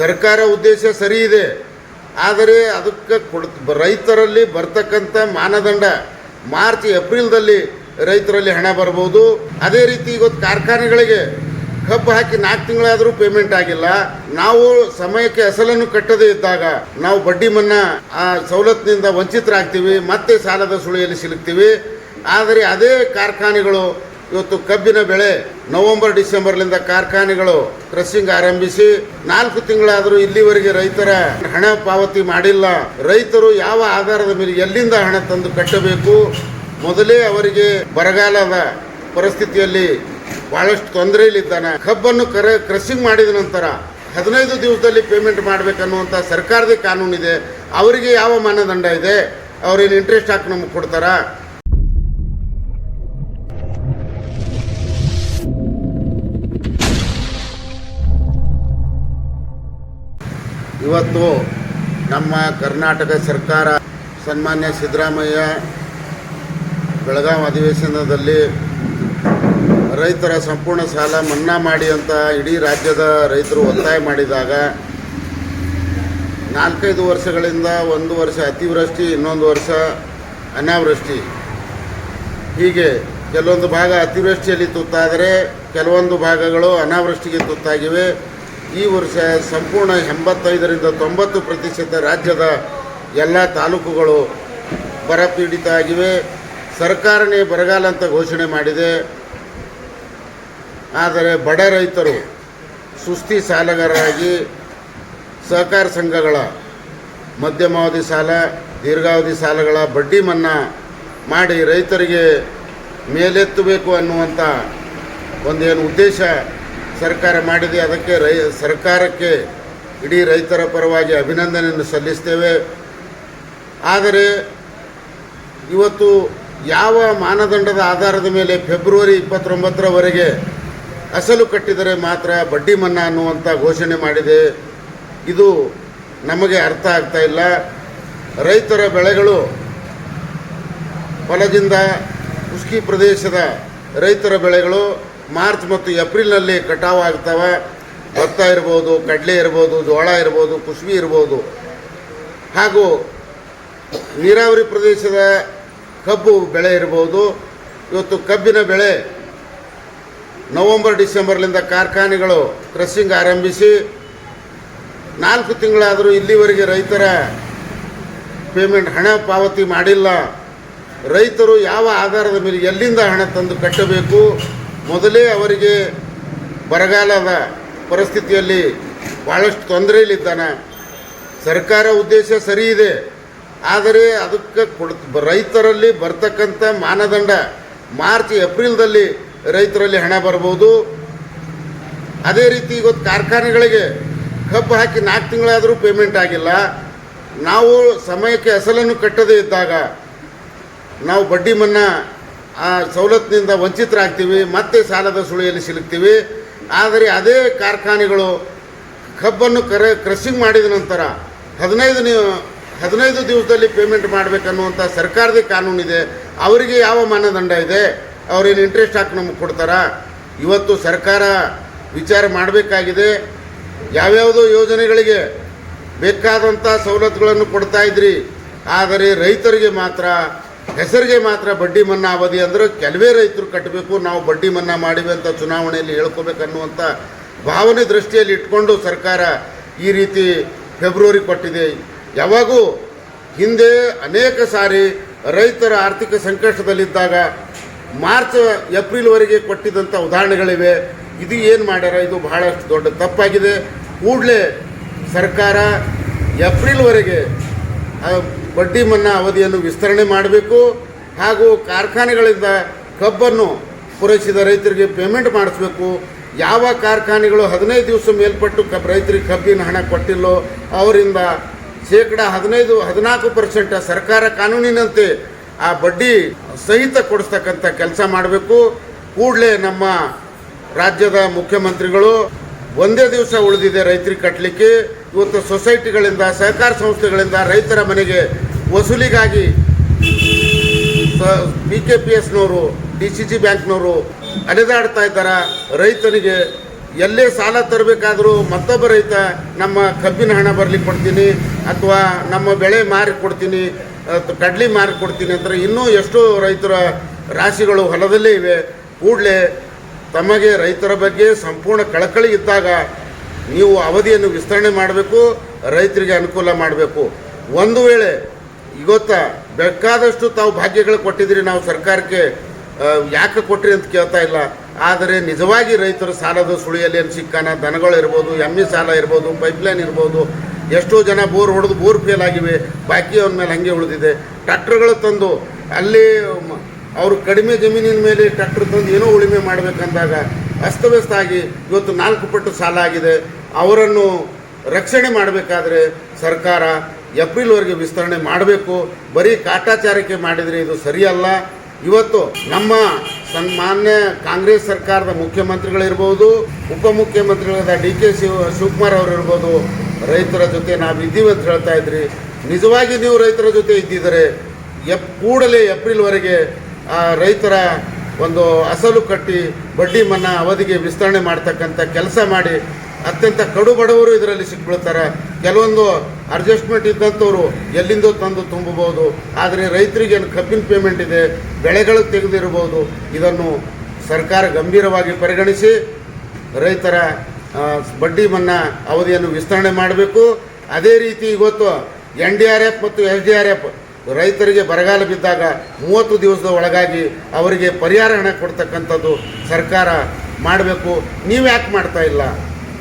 ಸರ್ಕಾರ ಉದ್ದೇಶ ಸರಿ ಇದೆ. ಆದರೆ ಅದಕ್ಕೆ ಕೊಡ್, ರೈತರಲ್ಲಿ ಬರ್ತಕ್ಕಂಥ ಮಾನದಂಡ ಮಾರ್ಚ್, ಏಪ್ರಿಲ್ದಲ್ಲಿ ರೈತರಲ್ಲಿ ಹಣ ಬರ್ಬೋದು. ಅದೇ ರೀತಿ ಇವತ್ತು ಕಾರ್ಖಾನೆಗಳಿಗೆ ಕಬ್ಬು ಹಾಕಿ ನಾಲ್ಕು ತಿಂಗಳಾದರೂ ಪೇಮೆಂಟ್ ಆಗಿಲ್ಲ. ನಾವು ಸಮಯಕ್ಕೆ ಅಸಲನ್ನು ಕಟ್ಟದೇ ಇದ್ದಾಗ ನಾವು ಬಡ್ಡಿ ಮನ್ನಾ, ಆ, ಸವಲತ್ತಿನಿಂದ ವಂಚಿತರಾಗ್ತೀವಿ, ಮತ್ತೆ ಸಾಲದ ಸುಳಿಯಲ್ಲಿ ಸಿಲುಕ್ತೀವಿ. ಆದರೆ ಅದೇ ಕಾರ್ಖಾನೆಗಳು ಇವತ್ತು ಕಬ್ಬಿನ ಬೆಳೆ ನವೆಂಬರ್, ಡಿಸೆಂಬರ್ಲಿಂದ ಕಾರ್ಖಾನೆಗಳು ಕ್ರಸಿಂಗ್ ಆರಂಭಿಸಿ ನಾಲ್ಕು ತಿಂಗಳಾದರೂ ಇಲ್ಲಿವರೆಗೆ ರೈತರ ಹಣ ಪಾವತಿ ಮಾಡಿಲ್ಲ. ರೈತರು ಯಾವ ಆಧಾರದ ಮೇಲೆ ಎಲ್ಲಿಂದ ಹಣ ತಂದು ಕಟ್ಟಬೇಕು? ಮೊದಲೇ ಅವರಿಗೆ ಬರಗಾಲದ ಪರಿಸ್ಥಿತಿಯಲ್ಲಿ ಬಹಳಷ್ಟು ತೊಂದರೆಯಲ್ಲಿದ್ದಾನೆ. ಕಬ್ಬನ್ನು ಕರ ಮಾಡಿದ ನಂತರ ಹದಿನೈದು ದಿವಸದಲ್ಲಿ ಪೇಮೆಂಟ್ ಮಾಡಬೇಕನ್ನುವಂಥ ಸರ್ಕಾರದ ಕಾನೂನಿದೆ. ಅವರಿಗೆ ಯಾವ ಮಾನದಂಡ ಇದೆ? ಅವ್ರೇನು ಇಂಟ್ರೆಸ್ಟ್ ಹಾಕಿ ನಮಗೆ ಕೊಡ್ತಾರಾ? ಇವತ್ತು ನಮ್ಮ ಕರ್ನಾಟಕ ಸರ್ಕಾರ ಸನ್ಮಾನ್ಯ ಸಿದ್ದರಾಮಯ್ಯ ಬೆಳಗಾವಿ ಅಧಿವೇಶನದಲ್ಲಿ ರೈತರ ಸಂಪೂರ್ಣ ಸಾಲ ಮನ್ನಾ ಮಾಡಿ ಅಂತ ಇಡೀ ರಾಜ್ಯದ ರೈತರು ಒತ್ತಾಯ ಮಾಡಿದಾಗ ನಾಲ್ಕೈದು ವರ್ಷಗಳಿಂದ ಒಂದು ವರ್ಷ ಅತಿವೃಷ್ಟಿ, ಇನ್ನೊಂದು ವರ್ಷ ಅನಾವೃಷ್ಟಿ. ಹೀಗೆ ಕೆಲವೊಂದು ಭಾಗ ಅತಿವೃಷ್ಟಿಯಲ್ಲಿ ತುತ್ತಾದರೆ ಕೆಲವೊಂದು ಭಾಗಗಳು ಅನಾವೃಷ್ಟಿಗೆ ತುತ್ತಾಗಿವೆ. ಈ ವರ್ಷ ಸಂಪೂರ್ಣ ಎಂಬತ್ತೈದರಿಂದ ತೊಂಬತ್ತು ಪ್ರತಿಶತ ರಾಜ್ಯದ ಎಲ್ಲ ತಾಲೂಕುಗಳು ಬರಪೀಡಿತ ಆಗಿವೆ. ಸರ್ಕಾರನೇ ಬರಗಾಲ ಅಂತ ಘೋಷಣೆ ಮಾಡಿದೆ. ಆದರೆ ಬಡ ರೈತರು ಸುಸ್ತಿ ಸಾಲಗಾರರಾಗಿ ಸಹಕಾರ ಸಂಘಗಳ, ಮಧ್ಯಮಾವಧಿ ಸಾಲ, ದೀರ್ಘಾವಧಿ ಸಾಲಗಳ ಬಡ್ಡಿ ಮನ್ನಾ ಮಾಡಿ ರೈತರಿಗೆ ಮೇಲೆತ್ತಬೇಕು ಅನ್ನುವಂಥ ಒಂದೇನು ಉದ್ದೇಶ ಸರ್ಕಾರ ಮಾಡಿದೆ, ಅದಕ್ಕೆ ರೈ, ಸರ್ಕಾರಕ್ಕೆ ಇಡೀ ರೈತರ ಪರವಾಗಿ ಅಭಿನಂದನೆಯನ್ನು ಸಲ್ಲಿಸ್ತೇವೆ. ಆದರೆ ಇವತ್ತು ಯಾವ ಮಾನದಂಡದ ಆಧಾರದ ಮೇಲೆ ಫೆಬ್ರವರಿ ಇಪ್ಪತ್ತೊಂಬತ್ತರವರೆಗೆ ಅಸಲು ಕಟ್ಟಿದರೆ ಮಾತ್ರ ಬಡ್ಡಿ ಮನ್ನಾ ಅನ್ನುವಂಥ ಘೋಷಣೆ ಮಾಡಿದೆ. ಇದು ನಮಗೆ ಅರ್ಥ ಆಗ್ತಾ ಇಲ್ಲ. ರೈತರ ಬೆಳೆಗಳು ಹೊಲದಿಂದ ಉಸ್ಕಿ ಪ್ರದೇಶದ ರೈತರ ಬೆಳೆಗಳು ಮಾರ್ಚ್ ಮತ್ತು ಏಪ್ರಿಲ್ನಲ್ಲಿ ಕಟಾವು ಆಗ್ತವೆ. ಭತ್ತ ಇರ್ಬೋದು, ಕಡಲೆ ಇರ್ಬೋದು, ಜೋಳ ಇರ್ಬೋದು, ಕುಸುಬಿ ಇರ್ಬೋದು. ಹಾಗೂ ನೀರಾವರಿ ಪ್ರದೇಶದ ಕಬ್ಬು ಬೆಳೆ ಇರ್ಬೋದು. ಇವತ್ತು ಕಬ್ಬಿನ ಬೆಳೆ ನವೆಂಬರ್, ಡಿಸೆಂಬರ್ಲಿಂದ ಕಾರ್ಖಾನೆಗಳು ಕ್ರಶಿಂಗ್ ಆರಂಭಿಸಿ ನಾಲ್ಕು ತಿಂಗಳಾದರೂ ಇಲ್ಲಿವರೆಗೆ ರೈತರ ಪೇಮೆಂಟ್ ಹಣ ಪಾವತಿ ಮಾಡಿಲ್ಲ. ರೈತರು ಯಾವ ಆಧಾರದ ಮೇಲೆ ಎಲ್ಲಿಂದ ಹಣ ತಂದು ಕಟ್ಟಬೇಕು? ಮೊದಲೇ ಅವರಿಗೆ ಬರಗಾಲದ ಪರಿಸ್ಥಿತಿಯಲ್ಲಿ ಭಾಳಷ್ಟು ತೊಂದರೆಯಲ್ಲಿದ್ದಾನೆ. ಸರ್ಕಾರ ಉದ್ದೇಶ ಸರಿ ಇದೆ. ಆದರೆ ಅದಕ್ಕೆ ಕೊಡ್, ರೈತರಲ್ಲಿ ಬರ್ತಕ್ಕಂಥ ಮಾನದಂಡ ಮಾರ್ಚ್, ಏಪ್ರಿಲ್ದಲ್ಲಿ ರೈತರಲ್ಲಿ ಹಣ ಬರ್ಬೋದು. ಅದೇ ರೀತಿ ಇವತ್ತು ಕಾರ್ಖಾನೆಗಳಿಗೆ ಕಬ್ಬು ಹಾಕಿ ನಾಲ್ಕು ತಿಂಗಳಾದರೂ ಪೇಮೆಂಟ್ ಆಗಿಲ್ಲ. ನಾವು ಸಮಯಕ್ಕೆ ಅಸಲನ್ನು ಕಟ್ಟದೇ ಇದ್ದಾಗ ನಾವು ಬಡ್ಡಿ ಮನ್ನಾ ಆ ಸವಲತ್ತಿನಿಂದ ವಂಚಿತರಾಗ್ತೀವಿ, ಮತ್ತೆ ಸಾಲದ ಸುಳಿಯಲ್ಲಿ ಸಿಲುಕ್ತೀವಿ. ಆದರೆ ಅದೇ ಕಾರ್ಖಾನೆಗಳು ಕಬ್ಬನ್ನು ಕರೆ ಕ್ರಷಿಂಗ್ ಮಾಡಿದ ನಂತರ ಹದಿನೈದು ನೀವು ಹದಿನೈದು ದಿವಸದಲ್ಲಿ ಪೇಮೆಂಟ್ ಮಾಡಬೇಕನ್ನುವಂಥ ಸರ್ಕಾರದ ಕಾನೂನಿದೆ. ಅವರಿಗೆ ಯಾವ ಮಾನದಂಡ ಇದೆ? ಅವ್ರೇನು ಇಂಟ್ರೆಸ್ಟ್ ಹಾಕಿ ನಮಗೆ ಕೊಡ್ತಾರ? ಇವತ್ತು ಸರ್ಕಾರ ವಿಚಾರ ಮಾಡಬೇಕಾಗಿದೆ. ಯಾವ್ಯಾವುದೋ ಯೋಜನೆಗಳಿಗೆ ಬೇಕಾದಂಥ ಸವಲತ್ತುಗಳನ್ನು ಕೊಡ್ತಾ ಇದ್ರಿ. ಆದರೆ ರೈತರಿಗೆ ಮಾತ್ರ ಹೆಸರಿಗೆ ಮಾತ್ರ ಬಡ್ಡಿ ಮನ್ನಾ ಅವಧಿ ಅಂದರೆ ಕೆಲವೇ ರೈತರು ಕಟ್ಟಬೇಕು, ನಾವು ಬಡ್ಡಿ ಮನ್ನಾ ಮಾಡಿವೆ ಅಂತ ಚುನಾವಣೆಯಲ್ಲಿ ಹೇಳ್ಕೋಬೇಕನ್ನುವಂಥ ಭಾವನೆ ದೃಷ್ಟಿಯಲ್ಲಿ ಇಟ್ಕೊಂಡು ಸರ್ಕಾರ ಈ ರೀತಿ ಫೆಬ್ರವರಿ ಕೊಟ್ಟಿದೆ. ಯಾವಾಗೂ ಹಿಂದೆ ಅನೇಕ ಸಾರಿ ರೈತರ ಆರ್ಥಿಕ ಸಂಕಷ್ಟದಲ್ಲಿದ್ದಾಗ ಮಾರ್ಚ್, ಏಪ್ರಿಲ್ವರೆಗೆ ಕೊಟ್ಟಿದ್ದಂಥ ಉದಾಹರಣೆಗಳಿವೆ. ಇದು ಏನು ಮಾಡ್ಯಾರ? ಇದು ಬಹಳಷ್ಟು ದೊಡ್ಡ ತಪ್ಪಾಗಿದೆ. ಕೂಡಲೇ ಸರ್ಕಾರ ಏಪ್ರಿಲ್ವರೆಗೆ ಬಡ್ಡಿ ಮನ್ನಾ ಅವಧಿಯನ್ನು ವಿಸ್ತರಣೆ ಮಾಡಬೇಕು ಹಾಗೂ ಕಾರ್ಖಾನೆಗಳಿಂದ ಕಬ್ಬನ್ನು ಪೂರೈಸಿದ ರೈತರಿಗೆ ಪೇಮೆಂಟ್ ಮಾಡಿಸ್ಬೇಕು. ಯಾವ ಕಾರ್ಖಾನೆಗಳು ಹದಿನೈದು ದಿವಸ ಮೇಲ್ಪಟ್ಟು ಕಬ್ ರೈತರಿಗೆ ಕಬ್ಬಿನ ಹಣ ಕೊಟ್ಟಿಲ್ಲೋ ಅವರಿಂದ ಶೇಕಡ ಹದಿನೈದು, ಹದಿನಾಲ್ಕು ಪರ್ಸೆಂಟ್ ಸರ್ಕಾರ ಕಾನೂನಿನಂತೆ ಆ ಬಡ್ಡಿ ಸಹಿತ ಕೊಡಿಸ್ತಕ್ಕಂಥ ಕೆಲಸ ಮಾಡಬೇಕು. ಕೂಡಲೇ ನಮ್ಮ ರಾಜ್ಯದ ಮುಖ್ಯಮಂತ್ರಿಗಳು ಒಂದೇ ದಿವಸ ಉಳಿದಿದೆ ರೈತರಿಗೆ ಕಟ್ಟಲಿಕ್ಕೆ ಇವತ್ತು ಸೊಸೈಟಿಗಳಿಂದ, ಸಹಕಾರ ಸಂಸ್ಥೆಗಳಿಂದ ರೈತರ ಮನೆಗೆ ವಸೂಲಿಗಾಗಿ ಬಿ ಕೆ ಪಿ ಎಸ್ನವರು ಡಿ ಸಿ ಜಿ ಬ್ಯಾಂಕ್ನವರು ಅಲೆದಾಡ್ತಾ ಇದ್ದಾರೆ? ರೈತನಿಗೆ ಎಲ್ಲೇ ಸಾಲ ತರಬೇಕಾದರೂ ಮತ್ತೊಬ್ಬ ರೈತ ನಮ್ಮ ಕಬ್ಬಿನ ಹಣ ಬರಲಿಕ್ಕೆ ಕೊಡ್ತೀನಿ ಅಥವಾ ನಮ್ಮ ಬೆಳೆ ಮಾರಿ ಕೊಡ್ತೀನಿ ಕಡ್ಲಿ ಮಾರಿ ಕೊಡ್ತೀನಿ ಅಂತ ಇನ್ನೂ ಎಷ್ಟೋ ರೈತರ ರಾಶಿಗಳು ಹೊಲದಲ್ಲೇ ಇವೆ. ಕೂಡಲೇ ತಮಗೆ ರೈತರ ಬಗ್ಗೆ ಸಂಪೂರ್ಣ ಕಳಕಳಿ ಇದ್ದಾಗ ನೀವು ಅವಧಿಯನ್ನು ವಿಸ್ತರಣೆ ಮಾಡಬೇಕು, ರೈತರಿಗೆ ಅನುಕೂಲ ಮಾಡಬೇಕು. ಒಂದು ವೇಳೆ ಇವತ್ತ ಬೇಕಾದಷ್ಟು ತಾವು ಭಾಗ್ಯಗಳು ಕೊಟ್ಟಿದ್ರಿ ನಾವು ಸರ್ಕಾರಕ್ಕೆ ಯಾಕೆ ಕೊಟ್ರಿ ಅಂತ ಕೇಳ್ತಾ ಇಲ್ಲ. ಆದರೆ ನಿಜವಾಗಿ ರೈತರು ಸಾಲದ ಸುಳಿಯಲ್ಲಿ ಏನು ಸಿಕ್ಕಾನ? ದನಗಳು ಇರ್ಬೋದು, ಎಮ್ಮೆ ಸಾಲ ಇರ್ಬೋದು, ಪೈಪ್ಲೈನ್ ಇರ್ಬೋದು, ಎಷ್ಟೋ ಜನ ಬೋರ್ ಹೊಡೆದು ಬೋರ್ ಫೇಲ್ ಆಗಿವೆ, ಬಾಕಿ ಅವನ ಮೇಲೆ ಹಂಗೆ ಉಳಿದಿದೆ. ಟ್ರ್ಯಾಕ್ಟರ್ಗಳು ತಂದು ಅಲ್ಲಿ ಅವರು ಕಡಿಮೆ ಜಮೀನಿನ ಮೇಲೆ ಟ್ರ್ಯಾಕ್ಟರ್ ತಂದು ಏನೋ ಉಳಿಮೆ ಮಾಡಬೇಕಂದಾಗ ಅಸ್ತವ್ಯಸ್ತ ಆಗಿ ಇವತ್ತು ನಾಲ್ಕು ಪಟ್ಟು ಸಾಲ ಆಗಿದೆ. ಅವರನ್ನು ರಕ್ಷಣೆ ಮಾಡಬೇಕಾದ್ರೆ ಸರ್ಕಾರ ಏಪ್ರಿಲ್ವರೆಗೆ ವಿಸ್ತರಣೆ ಮಾಡಬೇಕು. ಬರೀ ಕಾಟಾಚಾರಕ್ಕೆ ಮಾಡಿದರೆ ಇದು ಸರಿಯಲ್ಲ. ಇವತ್ತು ನಮ್ಮ ಸನ್ಮಾನ್ಯ ಕಾಂಗ್ರೆಸ್ ಸರ್ಕಾರದ ಮುಖ್ಯಮಂತ್ರಿಗಳಿರ್ಬೋದು, ಉಪಮುಖ್ಯಮಂತ್ರಿಗಳಾದ ಡಿ ಕೆ ಶಿವ, ಶಿವಕುಮಾರ್ ಅವರು ಇರ್ಬೋದು ರೈತರ ಜೊತೆ ನಾವು ಇದ್ದೀವಿ ಅಂತ ಹೇಳ್ತಾ ಇದ್ರಿ. ನಿಜವಾಗಿ ನೀವು ರೈತರ ಜೊತೆ ಇದ್ದಿದ್ದರೆ ಎಪ್ ಕೂಡಲೇ ಏಪ್ರಿಲ್ವರೆಗೆ ರೈತರ ಒಂದು ಅಸಲು ಕಟ್ಟಿ ಬಡ್ಡಿ ಮನ್ನಾ ಅವಧಿಗೆ ವಿಸ್ತರಣೆ ಮಾಡ್ತಕ್ಕಂಥ ಕೆಲಸ ಮಾಡಿ ಅತ್ಯಂತ ಕಡು ಬಡವರು ಇದರಲ್ಲಿ ಸಿಕ್ಬಿಡ್ತಾರೆ. ಕೆಲವೊಂದು ಅಡ್ಜಸ್ಟ್ಮೆಂಟ್ ಇದ್ದಂಥವ್ರು ಎಲ್ಲಿಂದ ತಂದು ತುಂಬಬಹುದು. ಆದರೆ ರೈತರಿಗೆ ಏನು ಕಬ್ಬಿನ ಪೇಮೆಂಟ್ ಇದೆ, ಬೆಳೆಗಳು ತೆಗೆದಿರ್ಬೋದು ಇದನ್ನು ಸರ್ಕಾರ ಗಂಭೀರವಾಗಿ ಪರಿಗಣಿಸಿ ರೈತರ ಬಡ್ಡಿ ಮನ್ನಾ ಅವಧಿಯನ್ನು ವಿಸ್ತರಣೆ ಮಾಡಬೇಕು. ಅದೇ ರೀತಿ ಇವತ್ತು ಎನ್ ಡಿ ಆರ್ ಎಫ್ ಮತ್ತು ಎಸ್ ಡಿ ಆರ್ ಎಫ್ ರೈತರಿಗೆ ಬರಗಾಲ ಬಿದ್ದಾಗ ಮೂವತ್ತು ದಿವಸದ ಒಳಗಾಗಿ ಅವರಿಗೆ ಪರಿಹಾರ ಹಣ ಕೊಡ್ತಕ್ಕಂಥದ್ದು ಸರ್ಕಾರ ಮಾಡಬೇಕು. ನೀವು ಯಾಕೆ ಮಾಡ್ತಾ ಇಲ್ಲ?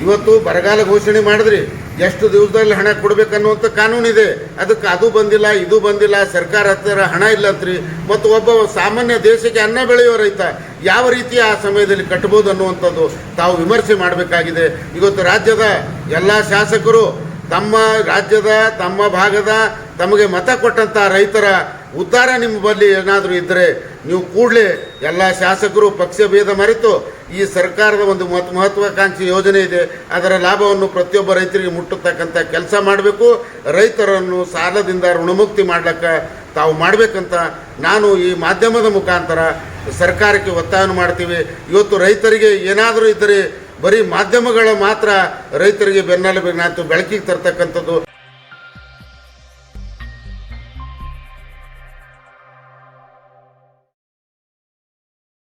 ಇವತ್ತು ಬರಗಾಲ ಘೋಷಣೆ ಮಾಡಿದ್ರಿ. ಎಷ್ಟು ದಿವಸದಲ್ಲಿ ಹಣ ಕೊಡಬೇಕನ್ನುವಂಥ ಕಾನೂನಿದೆ. ಅದಕ್ಕೆ ಅದು ಬಂದಿಲ್ಲ, ಇದು ಬಂದಿಲ್ಲ, ಸರ್ಕಾರ ಹತ್ತಿರ ಹಣ ಇಲ್ಲ ಅಂತ್ರಿ. ಮತ್ತು ಒಬ್ಬ ಸಾಮಾನ್ಯ ದೇಶಕ್ಕೆ ಅನ್ನ ಬೆಳೆಯುವ ರೈತ ಯಾವ ರೀತಿ ಆ ಸಮಯದಲ್ಲಿ ಕಟ್ಬೋದು ಅನ್ನುವಂಥದ್ದು ತಾವು ವಿಮರ್ಶೆ ಮಾಡಬೇಕಾಗಿದೆ. ಇವತ್ತು ರಾಜ್ಯದ ಎಲ್ಲ ಶಾಸಕರು ತಮ್ಮ ರಾಜ್ಯದ, ತಮ್ಮ ಭಾಗದ ತಮಗೆ ಮತ ಕೊಟ್ಟಂಥ ರೈತರ ಉದ್ಧಾರ ನಿಮ್ಮ ಬಳಿ ಏನಾದರೂ ಇದ್ದರೆ ನೀವು ಕೂಡಲೇ ಎಲ್ಲ ಶಾಸಕರು ಪಕ್ಷ ಭೇದ ಮರೆತು ಈ ಸರ್ಕಾರದ ಒಂದು ಮಹತ್, ಮಹತ್ವಾಕಾಂಕ್ಷಿ ಯೋಜನೆ ಇದೆ, ಅದರ ಲಾಭವನ್ನು ಪ್ರತಿಯೊಬ್ಬ ರೈತರಿಗೆ ಮುಟ್ಟತಕ್ಕಂಥ ಕೆಲಸ ಮಾಡಬೇಕು, ರೈತರನ್ನು ಸಾಲದಿಂದ ಋಣಮುಕ್ತಿ ಮಾಡ್ಲಿಕ್ಕೆ ತಾವು ಮಾಡಬೇಕಂತ ನಾನು ಈ ಮಾಧ್ಯಮದ ಮುಖಾಂತರ ಸರ್ಕಾರಕ್ಕೆ ಒತ್ತಾಯವನ್ನು ಮಾಡ್ತೀವಿ. ಇವತ್ತು ರೈತರಿಗೆ ಏನಾದರೂ ಇದ್ದರೆ ಬರೀ ಮಾಧ್ಯಮಗಳ ಮಾತ್ರ ರೈತರಿಗೆ ಬೆನ್ನೆಲುಬಿಗೆ ಬೆಳಕಿಗೆ ತರ್ತಕ್ಕಂಥದ್ದು.